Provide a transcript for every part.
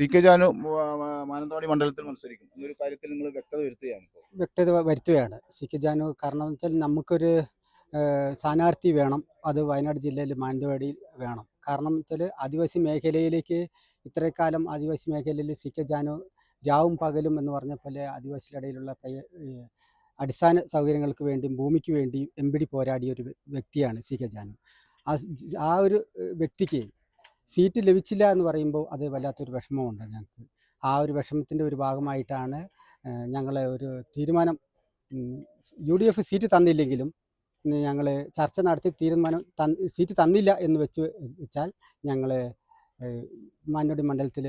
C K Janu Mananthavady മണ്ഡലത്തിൽ മത്സരിക്കും. എന്നൊരു കാര്യത്തിൽ നിങ്ങൾ വ്യക്തത വരുത്തുകയാണ് വ്യക്തത വരുത്തുകയാണ്. സി കെ ജാനു കാരണം വെച്ചാൽ നമുക്കൊരു സ്ഥാനാർത്ഥി വേണം. അത് വയനാട് ജില്ലയിൽ മാനന്തവാടിയിൽ വേണം. കാരണം വെച്ചാൽ ആദിവാസി മേഖലയിലേക്ക് ഇത്രക്കാലം ആദിവാസി മേഖലയിൽ സി കെ ജാനു രാവും പകലും എന്ന് പറഞ്ഞ പോലെ ആദിവാസികളുടെ ഇടയിലുള്ള അടിസ്ഥാന സൗകര്യങ്ങൾക്ക് വേണ്ടിയും ഭൂമിക്ക് വേണ്ടിയും എമ്പിടി പോരാടിയ ഒരു വ്യ- വ്യക്തിയാണ് സി കെ ജാനു. ആ ഒരു വ്യക്തിക്ക് സീറ്റ് ലഭിച്ചില്ല എന്ന് പറയുമ്പോൾ അത് വല്ലാത്തൊരു വിഷമമുണ്ട് ഞങ്ങൾക്ക്. ആ ഒരു വിഷമത്തിന്റെ ഒരു ഭാഗമായിട്ടാണ് ഞങ്ങളെ ഒരു തീരുമാനം യു ഡി എഫ് സീറ്റ് തന്നില്ലെങ്കിലും ഞങ്ങൾ ചർച്ച നടത്തി തീരുമാനം ത സീറ്റ് തന്നില്ല എന്ന് വെച്ച് വെച്ചാൽ ഞങ്ങൾ മാനോടി മണ്ഡലത്തിൽ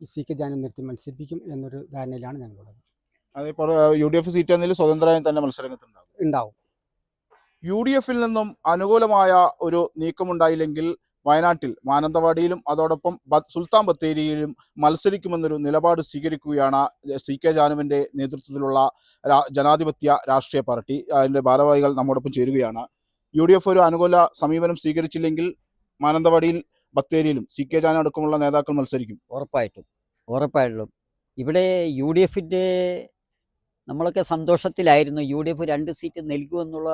സി കെ ജാനു നിർത്തി മത്സരിപ്പിക്കും എന്നൊരു ധാരണയിലാണ് ഞങ്ങളുള്ളത്. അതേപോലെ യു ഡി എഫ് സീറ്റ് എന്നതിൽ സ്വതന്ത്രമായി തന്നെ മത്സരങ്ങളുണ്ടാകും ഉണ്ടാവും. യു ഡി എഫിൽ നിന്നും അനുകൂലമായ ഒരു നീക്കമുണ്ടായില്ലെങ്കിൽ വയനാട്ടിൽ മാനന്തവാടിയിലും അതോടൊപ്പം സുൽത്താൻ ബത്തേരിയിലും മത്സരിക്കുമെന്നൊരു നിലപാട് സ്വീകരിക്കുകയാണ് സി കെ ജാനുവിന്റെ നേതൃത്വത്തിലുള്ള ജനാധിപത്യ രാഷ്ട്രീയ പാർട്ടി. അതിന്റെ ഭാരവാഹികൾ നമ്മോടൊപ്പം ചേരുകയാണ്. യു ഡി എഫ് ഒരു അനുകൂല സമീപനം സ്വീകരിച്ചില്ലെങ്കിൽ മാനന്തവാടിയിൽ ബത്തേരിയിലും സി കെ ജാനു അടക്കമുള്ള നേതാക്കൾ മത്സരിക്കും. ഉറപ്പായിട്ടും. ഉറപ്പായിട്ടും. ഇവിടെ യു ഡി എഫിന്റെ നമ്മളൊക്കെ സന്തോഷത്തിലായിരുന്നു. യു ഡി എഫ് രണ്ട് സീറ്റ് നൽകുമെന്നുള്ള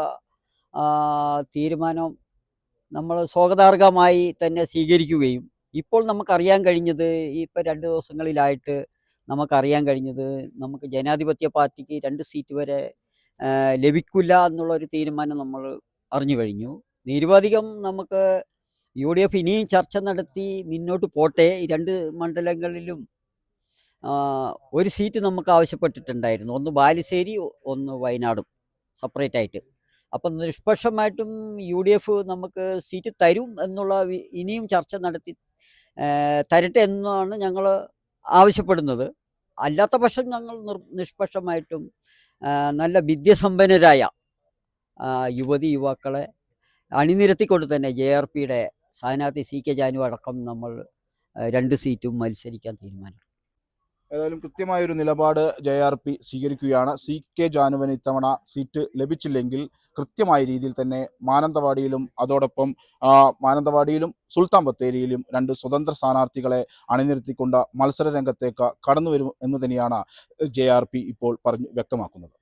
തീരുമാനം നമ്മൾ സ്വാഗതാർഹമായി തന്നെ സ്വീകരിക്കുകയും. ഇപ്പോൾ നമുക്കറിയാൻ കഴിഞ്ഞത് ഇപ്പം രണ്ട് ദിവസങ്ങളിലായിട്ട് നമുക്കറിയാൻ കഴിഞ്ഞത് നമുക്ക് ജനാധിപത്യ പാർട്ടിക്ക് രണ്ട് സീറ്റ് വരെ ലഭിക്കില്ല എന്നുള്ളൊരു തീരുമാനം നമ്മൾ അറിഞ്ഞു കഴിഞ്ഞു. നിരവധികം നമുക്ക് യു ഡി എഫ് ഇനിയും ചർച്ച നടത്തി മുന്നോട്ട് പോട്ടെ. ഈ രണ്ട് മണ്ഡലങ്ങളിലും ഒരു സീറ്റ് നമുക്ക് ആവശ്യപ്പെട്ടിട്ടുണ്ടായിരുന്നു. ഒന്ന് ബാലുശ്ശേരി ഒന്ന് വയനാടും. സെപ്പറേറ്റ് ആയിട്ട് അപ്പം നിഷ്പക്ഷമായിട്ടും യു ഡി എഫ് നമുക്ക് സീറ്റ് തരും എന്നുള്ള ഇനിയും ചർച്ച നടത്തി തരട്ടെ എന്നാണ് ഞങ്ങൾ ആവശ്യപ്പെടുന്നത്. അല്ലാത്ത പക്ഷം ഞങ്ങൾ നിഷ്പക്ഷമായിട്ടും നല്ല വിദ്യസമ്പന്നരായ യുവതി യുവാക്കളെ അണിനിരത്തിക്കൊണ്ട് തന്നെ ജെ ആർ പിയുടെ സ്ഥാനാർത്ഥി സി കെ ജാനു അടക്കം നമ്മൾ രണ്ട് സീറ്റും മത്സരിക്കാൻ തീരുമാനിച്ചു. ഏതായാലും കൃത്യമായൊരു നിലപാട് ജെ ആർ പി സ്വീകരിക്കുകയാണ്. സി കെ ജാനുവിന് ഇത്തവണ സീറ്റ് ലഭിച്ചില്ലെങ്കിൽ കൃത്യമായ രീതിയിൽ തന്നെ മാനന്തവാടിയിലും അതോടൊപ്പം മാനന്തവാടിയിലും സുൽത്താൻ ബത്തേരിയിലും രണ്ട് സ്വതന്ത്ര സ്ഥാനാർത്ഥികളെ അണിനിരത്തിക്കൊണ്ട് മത്സര രംഗത്തേക്ക് കടന്നു വരും എന്ന് തന്നെയാണ് ജെ ഇപ്പോൾ പറഞ്ഞു വ്യക്തമാക്കുന്നത്.